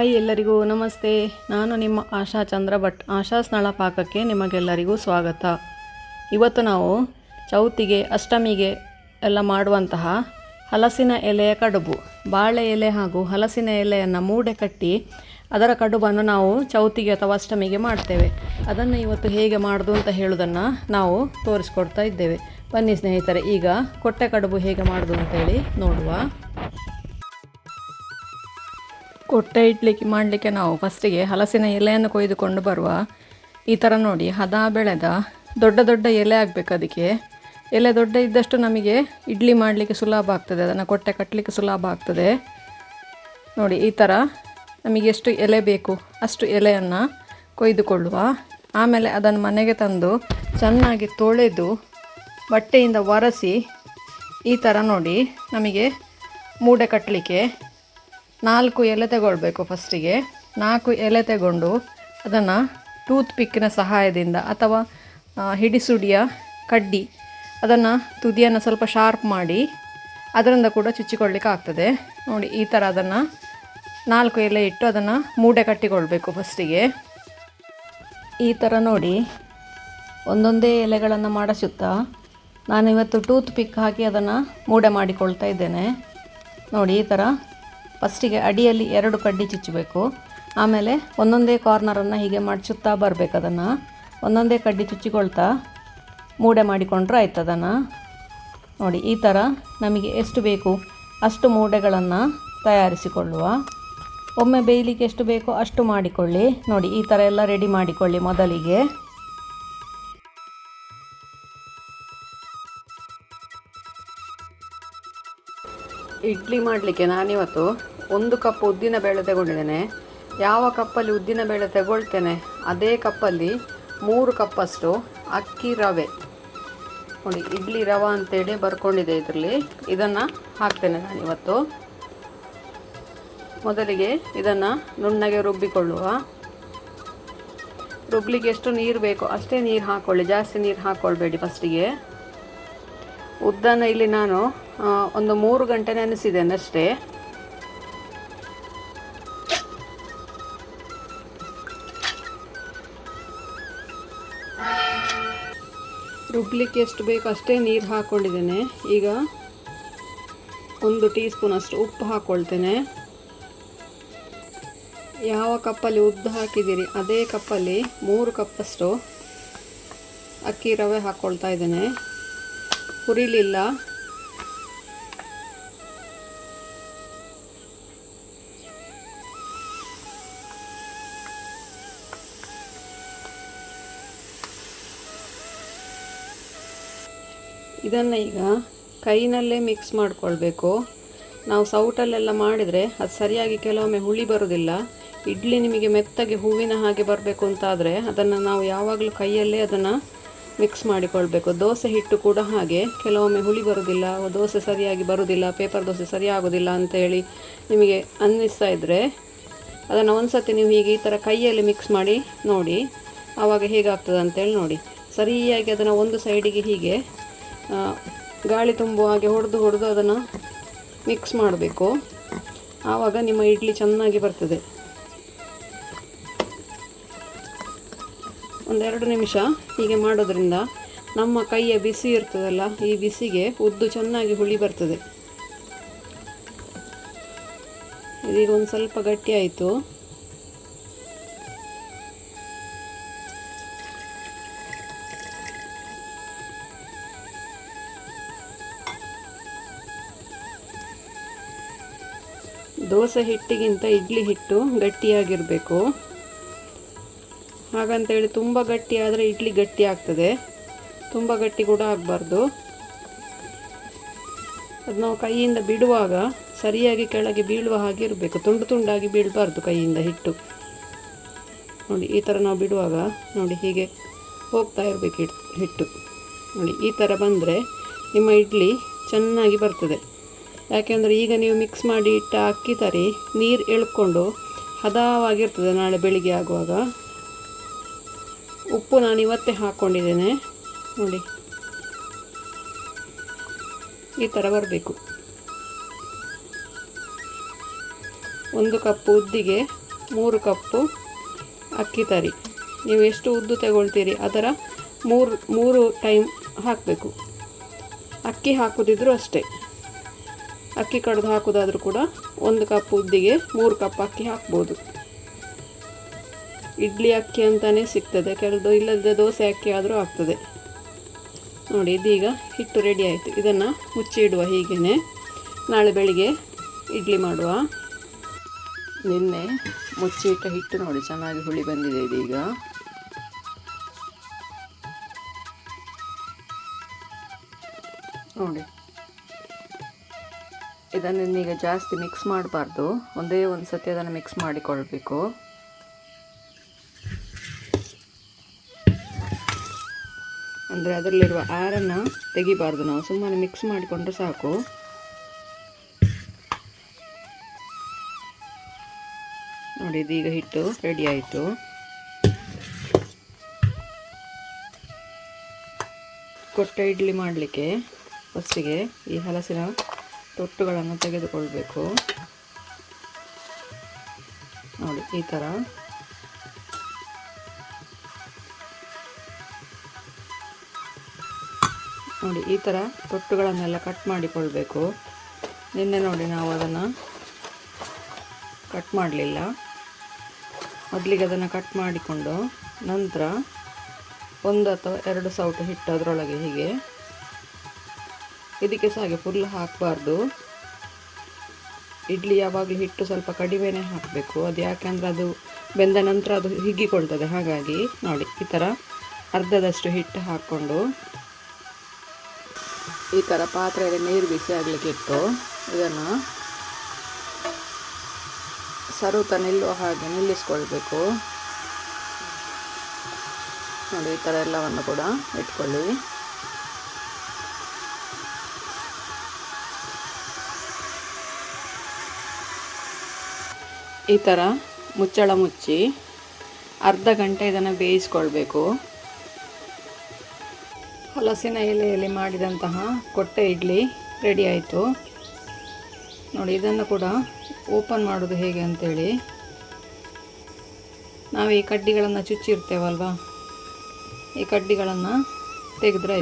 Hi ಎಲ್ಲರಿಗೂ, ನಮಸ್ತೆ. ನಾನು ನಿಮ್ಮ ಆಶಾ ಚಂದ್ರ ಭಟ್. ಆಶಾ ಸ್ನಳ ಪಾಕಕ್ಕೆ ನಿಮಗೆಲ್ಲರಿಗೂ ಸ್ವಾಗತ. ಇವತ್ತು ನಾವು ಚೌತಿಗೆ, ಅಷ್ಟಮಿಗೆ ಎಲ್ಲ ಮಾಡುವಂತಹ ಹಲಸಿನ ಎಲೆಯ ಕಡುಬು. ಬಾಳೆ ಎಲೆ ಹಾಗೂ ಹಲಸಿನ ಎಲೆಯನ್ನು ಮೂಡೆ ಕಟ್ಟಿ ಅದರ ಕಡುಬನ್ನು ನಾವು ಚೌತಿಗೆ ಅಥವಾ ಅಷ್ಟಮಿಗೆ ಮಾಡ್ತೇವೆ. ಅದನ್ನು ಇವತ್ತು ಹೇಗೆ ಮಾಡೋದು ಅಂತ ಹೇಳೋದನ್ನು ನಾವು ತೋರಿಸ್ಕೊಡ್ತಾ ಇದ್ದೇವೆ. ಬನ್ನಿ ಸ್ನೇಹಿತರೆ, ಈಗ ಕೊಟ್ಟೆ ಕಡುಬು ಹೇಗೆ ಮಾಡೋದು ಅಂತೇಳಿ ನೋಡುವ. ಕೊಟ್ಟೆ ಇಡ್ಲಿಕ್ಕೆ ಮಾಡಲಿಕ್ಕೆ ನಾವು ಫಸ್ಟಿಗೆ ಹಲಸಿನ ಎಲೆಯನ್ನು ಕೊಯ್ದುಕೊಂಡು ಬರುವ ಈ ಥರ ನೋಡಿ, ಹದ ಬೆಳೆದ ದೊಡ್ಡ ದೊಡ್ಡ ಎಲೆ ಆಗಬೇಕು ಅದಕ್ಕೆ. ಎಲೆ ದೊಡ್ಡ ಇದ್ದಷ್ಟು ನಮಗೆ ಇಡ್ಲಿ ಮಾಡಲಿಕ್ಕೆ ಸುಲಭ ಆಗ್ತದೆ, ಅದನ್ನು ಕೊಟ್ಟೆ ಕಟ್ಟಲಿಕ್ಕೆ ಸುಲಭ ಆಗ್ತದೆ. ನೋಡಿ, ಈ ಥರ ನಮಗೆ ಎಷ್ಟು ಎಲೆ ಬೇಕು ಅಷ್ಟು ಎಲೆಯನ್ನು ಕೊಯ್ದುಕೊಳ್ಳುವ. ಆಮೇಲೆ ಅದನ್ನು ಮನೆಗೆ ತಂದು ಚೆನ್ನಾಗಿ ತೊಳೆದು ಬಟ್ಟೆಯಿಂದ ಒರೆಸಿ ಈ ಥರ ನೋಡಿ ನಮಗೆ ಮೂಡೆ ಕಟ್ಟಲಿಕ್ಕೆ ನಾಲ್ಕು ಎಲೆ ತಗೊಳ್ಬೇಕು ಫಸ್ಟಿಗೆ. ನಾಲ್ಕು ಎಲೆ ತಗೊಂಡು ಅದನ್ನು ಟೂತ್ ಪಿಕ್ಕಿನ ಸಹಾಯದಿಂದ ಅಥವಾ ಹಿಡಿಸುಡಿಯ ಕಡ್ಡಿ ಅದನ್ನು ತುದಿಯನ್ನು ಸ್ವಲ್ಪ ಶಾರ್ಪ್ ಮಾಡಿ ಅದರಿಂದ ಕೂಡ ಚುಚ್ಚಿಕೊಳ್ಳಿಕ್ಕೆ ಆಗ್ತದೆ. ನೋಡಿ, ಈ ಥರ ಅದನ್ನು ನಾಲ್ಕು ಎಲೆ ಇಟ್ಟು ಅದನ್ನು ಮೂಡೆ ಕಟ್ಟಿಕೊಳ್ಬೇಕು ಫಸ್ಟಿಗೆ. ಈ ಥರ ನೋಡಿ, ಒಂದೊಂದೇ ಎಲೆಗಳನ್ನು ಮಾಡಿಸುತ್ತಾ ನಾನು ಇವತ್ತು ಟೂತ್ ಪಿಕ್ ಹಾಕಿ ಅದನ್ನು ಮೂಡೆ ಮಾಡಿಕೊಳ್ತಾ ಇದ್ದೇನೆ. ನೋಡಿ, ಈ ಥರ ಫಸ್ಟಿಗೆ ಅಡಿಯಲ್ಲಿ ಎರಡು ಕಡ್ಡಿ ಚುಚ್ಚಬೇಕು. ಆಮೇಲೆ ಒಂದೊಂದೇ ಕಾರ್ನರನ್ನು ಹೀಗೆ ಮಡಚುತ್ತಾ ಬರಬೇಕು ಅದನ್ನು. ಒಂದೊಂದೇ ಕಡ್ಡಿ ಚುಚ್ಚಿಕೊಳ್ತಾ ಮೂಡೆ ಮಾಡಿಕೊಂಡ್ರೆ ಆಯ್ತು ಅದನ್ನು. ನೋಡಿ, ಈ ಥರ ನಮಗೆ ಎಷ್ಟು ಬೇಕು ಅಷ್ಟು ಮೂಡೆಗಳನ್ನು ತಯಾರಿಸಿಕೊಳ್ಳುವ. ಒಮ್ಮೆ ಬೇಯಲಿಕ್ಕೆ ಎಷ್ಟು ಬೇಕೋ ಅಷ್ಟು ಮಾಡಿಕೊಳ್ಳಿ. ನೋಡಿ, ಈ ಥರ ಎಲ್ಲ ರೆಡಿ ಮಾಡಿಕೊಳ್ಳಿ ಮೊದಲಿಗೆ. ಇಡ್ಲಿ ಮಾಡಲಿಕ್ಕೆ ನಾನಿವತ್ತು ಒಂದು ಕಪ್ ಉದ್ದಿನ ಬೇಳೆ ತಗೊಂಡಿದ್ದೇನೆ. ಯಾವ ಕಪ್ಪಲ್ಲಿ ಉದ್ದಿನ ಬೇಳೆ ತಗೊಳ್ತೇನೆ, ಅದೇ ಕಪ್ಪಲ್ಲಿ ಮೂರು ಕಪ್ಪಷ್ಟು ಅಕ್ಕಿ ರವೆ. ನೋಡಿ, ಇಡ್ಲಿ ರವೆ ಅಂತೇಳಿ ಬರ್ಕೊಂಡಿದೆ ಇದರಲ್ಲಿ. ಇದನ್ನು ಹಾಕ್ತೇನೆ ನಾನಿವತ್ತು. ಮೊದಲಿಗೆ ಇದನ್ನು ನುಣ್ಣಗೆ ರುಬ್ಬಿಕೊಳ್ಳುವ. ರುಬ್ಲಿಕ್ಕೆ ಎಷ್ಟು ನೀರು ಬೇಕೋ ಅಷ್ಟೇ ನೀರು ಹಾಕ್ಕೊಳ್ಳಿ ಜಾಸ್ತಿ ನೀರು ಹಾಕ್ಕೊಳ್ಬೇಡಿ ಫಸ್ಟಿಗೆ ಉದ್ದನ ಇಲ್ಲಿ ನಾನು ಒಂದು ಮೂರು ಗಂಟೆ ನೆನೆಸಿದ್ದೇನೆ ಅಷ್ಟೇ ರುಬ್ಲಿಕ್ಕೆ ಎಷ್ಟು ಬೇಕು ಅಷ್ಟೇ ನೀರು ಹಾಕ್ಕೊಂಡಿದ್ದೇನೆ. ಈಗ ಒಂದು ಟೀ ಸ್ಪೂನ್ ಅಷ್ಟು ಉಪ್ಪು ಹಾಕ್ಕೊಳ್ತೇನೆ ಯಾವ ಕಪ್ಪಲ್ಲಿ ಉದ್ದು ಹಾಕಿದ್ದೀರಿ ಅದೇ ಕಪ್ಪಲ್ಲಿ ಮೂರು ಕಪ್ಪಷ್ಟು ಅಕ್ಕಿ ರವೆ ಹಾಕ್ಕೊಳ್ತಾ ಇದ್ದೇನೆ. ಹುರಿಲಿಲ್ಲ. ಇದನ್ನು ಈಗ ಕೈನಲ್ಲೇ ಮಿಕ್ಸ್ ಮಾಡಿಕೊಳ್ಬೇಕು. ನಾವು ಸೌಟಲ್ಲೆಲ್ಲ ಮಾಡಿದರೆ ಅದು ಸರಿಯಾಗಿ ಕೆಲವೊಮ್ಮೆ ಹುಳಿ ಬರೋದಿಲ್ಲ. ಇಡ್ಲಿ ನಿಮಗೆ ಮೆತ್ತಗೆ ಹೂವಿನ ಹಾಗೆ ಬರಬೇಕು ಅಂತಾದರೆ ಅದನ್ನು ನಾವು ಯಾವಾಗಲೂ ಕೈಯಲ್ಲೇ ಅದನ್ನು ಮಿಕ್ಸ್ ಮಾಡಿಕೊಳ್ಬೇಕು. ದೋಸೆ ಹಿಟ್ಟು ಕೂಡ ಹಾಗೆ. ಕೆಲವೊಮ್ಮೆ ಹುಳಿ ಬರೋದಿಲ್ಲ ದೋಸೆ ಸರಿಯಾಗಿ ಬರೋದಿಲ್ಲ ಪೇಪರ್ ದೋಸೆ ಸರಿಯಾಗೋದಿಲ್ಲ ಅಂತೇಳಿ ನಿಮಗೆ ಅನ್ನಿಸ್ತಾ ಇದ್ದರೆ ಅದನ್ನು ಒಂದು ಸತಿ ನೀವು ಹೀಗೆ ಈ ಥರ ಕೈಯಲ್ಲಿ ಮಿಕ್ಸ್ ಮಾಡಿ ನೋಡಿ. ಆವಾಗ ಹೇಗಾಗ್ತದೆ ಅಂತೇಳಿ ನೋಡಿ. ಸರಿಯಾಗಿ ಅದನ್ನು ಒಂದು ಸೈಡಿಗೆ ಹೀಗೆ ಗಾಳಿ ತುಂಬುವ ಹಾಗೆ ಹೊಡೆದು ಹೊಡೆದು ಅದನ್ನು ಮಿಕ್ಸ್ ಮಾಡಬೇಕು. ಆವಾಗ ನಿಮ್ಮ ಇಡ್ಲಿ ಚೆನ್ನಾಗಿ ಬರ್ತದೆ. ಒಂದೆರಡು ನಿಮಿಷ ಹೀಗೆ ಮಾಡೋದ್ರಿಂದ ನಮ್ಮ ಕೈಯ ಬಿಸಿ ಇರ್ತದಲ್ಲ, ಈ ಬಿಸಿಗೆ ಉದ್ದು ಚೆನ್ನಾಗಿ ಹುಳಿ ಬರ್ತದೆ. ಇದೀಗ ಒಂದು ಸ್ವಲ್ಪ ಗಟ್ಟಿ ಆಯಿತು. ದೋಸೆ ಹಿಟ್ಟಿಗಿಂತ ಇಡ್ಲಿ ಹಿಟ್ಟು ಗಟ್ಟಿಯಾಗಿರಬೇಕು. ಹಾಗಂತೇಳಿ ತುಂಬ ಗಟ್ಟಿ ಆದರೆ ಇಡ್ಲಿ ಗಟ್ಟಿ ಆಗ್ತದೆ. ತುಂಬ ಗಟ್ಟಿ ಕೂಡ ಆಗಬಾರ್ದು. ಅದು ನಾವು ಕೈಯಿಂದ ಬಿಡುವಾಗ ಸರಿಯಾಗಿ ಕೆಳಗೆ ಬೀಳುವ ಹಾಗೆ ಇರಬೇಕು. ತುಂಡು ತುಂಡಾಗಿ ಬೀಳಬಾರ್ದು ಕೈಯಿಂದ ಹಿಟ್ಟು. ನೋಡಿ, ಈ ಥರ ನಾವು ಬಿಡುವಾಗ ನೋಡಿ ಹೀಗೆ ಹೋಗ್ತಾ ಇರಬೇಕು ಹಿಟ್ಟು. ನೋಡಿ, ಈ ಥರ ಬಂದರೆ ನಿಮ್ಮ ಇಡ್ಲಿ ಚೆನ್ನಾಗಿ ಬರ್ತದೆ. ಯಾಕೆಂದರೆ ಈಗ ನೀವು ಮಿಕ್ಸ್ ಮಾಡಿ ಇಟ್ಟ ಅಕ್ಕಿ ತರಿ, ನೀರು ಎಳ್ಕೊಂಡು ಹದವಾಗಿರ್ತದೆ ನಾಳೆ ಬೆಳಿಗ್ಗೆ ಆಗುವಾಗ. ಉಪ್ಪು ನಾನು ಇವತ್ತೇ ಹಾಕ್ಕೊಂಡಿದ್ದೇನೆ ನೋಡಿ. ಈ ಥರ ಬರಬೇಕು. ಒಂದು ಕಪ್ ಉದ್ದಿಗೆ ಮೂರು ಕಪ್ಪು ಅಕ್ಕಿ ತರಿ. ನೀವು ಎಷ್ಟು ಉದ್ದು ತಗೊಳ್ತೀರಿ ಅದರ ಮೂರು ಮೂರು ಟೈಮ್ ಹಾಕಬೇಕು. ಅಕ್ಕಿ ಹಾಕೋದಿದ್ರೂ ಅಷ್ಟೇ. ಅಕ್ಕಿ ಕಡ್ದು ಹಾಕೋದಾದರೂ ಕೂಡ ಒಂದು ಕಪ್ ಉದ್ದಿಗೆ ಮೂರು ಕಪ್ ಅಕ್ಕಿ ಹಾಕ್ಬೋದು. ಇಡ್ಲಿ ಅಕ್ಕಿ ಅಂತಲೇ ಸಿಗ್ತದೆ. ಕೆಲವು ಇಲ್ಲದ ದೋಸೆ ಅಕ್ಕಿ ಆದರೂ ಆಗ್ತದೆ. ನೋಡಿ, ಇದೀಗ ಹಿಟ್ಟು ರೆಡಿ ಆಯಿತು. ಇದನ್ನು ಮುಚ್ಚಿ ಇಡುವ ಹೀಗೇ ನಾಳೆ ಬೆಳಿಗ್ಗೆ ಇಡ್ಲಿ ಮಾಡುವ. ನಿನ್ನೆ ಮುಚ್ಚಿಟ್ಟ ಹಿಟ್ಟು ನೋಡಿ, ಚೆನ್ನಾಗಿ ಹುಳಿ ಬಂದಿದೆ ಇದೀಗ. ನೋಡಿ. ಇದನ್ನು ನೀವು ಜಾಸ್ತಿ ಮಿಕ್ಸ್ ಮಾಡಬಾರ್ದು. ಒಂದೇ ಒಂದು ಸತಿ ಅದನ್ನು ಮಿಕ್ಸ್ ಮಾಡಿಕೊಳ್ಬೇಕು. ಅಂದರೆ ಅದರಲ್ಲಿರುವ ಆರನ್ನು ತೆಗಿಬಾರ್ದು ನಾವು. ಸುಮ್ಮನೆ ಮಿಕ್ಸ್ ಮಾಡಿಕೊಂಡ್ರೆ ಸಾಕು. ನೋಡಿ, ಇದೀಗ ಹಿಟ್ಟು ರೆಡಿ ಆಯಿತು. ಕೊಟ್ಟ ಇಡ್ಲಿ ಮಾಡಲಿಕ್ಕೆ ಫಸ್ಟಿಗೆ ಈ ಹಲಸಿನ ತೊಟ್ಟುಗಳನ್ನು ತೆಗೆದುಕೊಳ್ಬೇಕು. ನೋಡಿ, ಈ ಥರ ನೋಡಿ, ಈ ಥರ ತೊಟ್ಟುಗಳನ್ನೆಲ್ಲ ಕಟ್ ಮಾಡಿಕೊಳ್ಬೇಕು. ನಿನ್ನೆ ನೋಡಿ, ನಾವು ಅದನ್ನು ಕಟ್ ಮಾಡಲಿಲ್ಲ. ಮೊದಲಿಗೆ ಅದನ್ನು ಕಟ್ ಮಾಡಿಕೊಂಡು ನಂತರ ಒಂದು ಅಥವಾ ಎರಡು ಸೌಟು ಹಿಟ್ಟು ಅದರೊಳಗೆ ಹೀಗೆ ಇದಕ್ಕೆ ಸಹ ಹಾಗೆ ಫುಲ್ ಹಾಕಬಾರ್ದು. ಇಡ್ಲಿ ಯಾವಾಗಲೂ ಹಿಟ್ಟು ಸ್ವಲ್ಪ ಕಡಿಮೆನೇ ಹಾಕಬೇಕು. ಅದು ಯಾಕೆಂದರೆ ಅದು ಬೆಂದ ನಂತರ ಅದು ಹಿಗ್ಗಿಕೊಳ್ತದೆ. ಹಾಗಾಗಿ ನೋಡಿ, ಈ ಥರ ಅರ್ಧದಷ್ಟು ಹಿಟ್ಟು ಹಾಕ್ಕೊಂಡು ಈ ಥರ ಪಾತ್ರೆಯಲ್ಲಿ ನೀರು ಬಿಸಿ ಆಗಲಿಕ್ಕೆ ಇಟ್ಟು ಇದನ್ನು ಸರುತ ನಿಲ್ಲುವ ಹಾಗೆ ನಿಲ್ಲಿಸ್ಕೊಳ್ಬೇಕು. ನೋಡಿ, ಈ ಥರ ಎಲ್ಲವನ್ನು ಕೂಡ ಇಟ್ಕೊಳ್ಳಿ. ಈ ಥರ ಮುಚ್ಚಳ ಮುಚ್ಚಿ ಅರ್ಧ ಗಂಟೆ ಇದನ್ನು ಬೇಯಿಸ್ಕೊಳ್ಬೇಕು. ಹಲಸಿನ ಎಲೆಯಲ್ಲಿ ಮಾಡಿದಂತಹ ಕೊಟ್ಟೆ ಇಡ್ಲಿ ರೆಡಿ ಆಯಿತು. ನೋಡಿ, ಇದನ್ನು ಕೂಡ ಓಪನ್ ಮಾಡೋದು ಹೇಗೆ ಅಂತೇಳಿ. ನಾವು ಈ ಕಡ್ಡಿಗಳನ್ನು ಚುಚ್ಚಿರ್ತೇವಲ್ವಾ? ಈ ಕಡ್ಡಿಗಳನ್ನು ತೆಗೆದ್ರೆ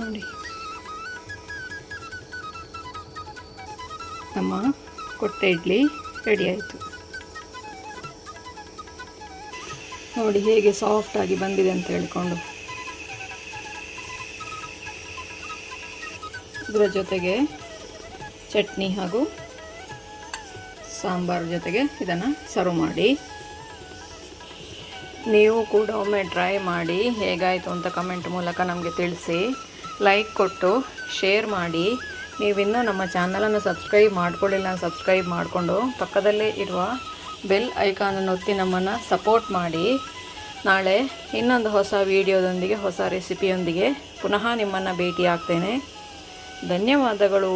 ನೋಡಿ. ನಮ್ಮ ಕೊಟ್ಟೆ ಇಡ್ಲಿ ರೆಡಿ ಆಯಿತು. ನೋಡಿ ಹೇಗೆ ಸಾಫ್ಟಾಗಿ ಬಂದಿದೆ ಅಂತ ಹೇಳಿಕೊಂಡು. ಇದರ ಜೊತೆಗೆ ಚಟ್ನಿ ಹಾಗೂ ಸಾಂಬಾರು ಜೊತೆಗೆ ಇದನ್ನು ಸರ್ವ್ ಮಾಡಿ. ನೀವು ಕೂಡ ಒಮ್ಮೆ ಟ್ರೈ ಮಾಡಿ ಹೇಗಾಯಿತು ಅಂತ ಕಮೆಂಟ್ ಮೂಲಕ ನಮಗೆ ತಿಳಿಸಿ. ಲೈಕ್ ಕೊಟ್ಟು ಶೇರ್ ಮಾಡಿ. ನೀವಿನ್ನೂ ನಮ್ಮ ಚಾನಲನ್ನು ಸಬ್ಸ್ಕ್ರೈಬ್ ಮಾಡ್ಕೊಳ್ಳಿಲ್ಲ ಸಬ್ಸ್ಕ್ರೈಬ್ ಮಾಡಿಕೊಂಡು, ಪಕ್ಕದಲ್ಲೇ ಇರುವ ಬೆಲ್ ಐಕಾನನ್ನು ಒತ್ತಿ ನಮ್ಮನ್ನು ಸಪೋರ್ಟ್ ಮಾಡಿ. ನಾಳೆ ಇನ್ನೊಂದು ಹೊಸ ವಿಡಿಯೋದೊಂದಿಗೆ ಹೊಸ ರೆಸಿಪಿಯೊಂದಿಗೆ ಪುನಃ ನಿಮ್ಮನ್ನು ಭೇಟಿ ಆಗ್ತೇನೆ ಧನ್ಯವಾದಗಳು.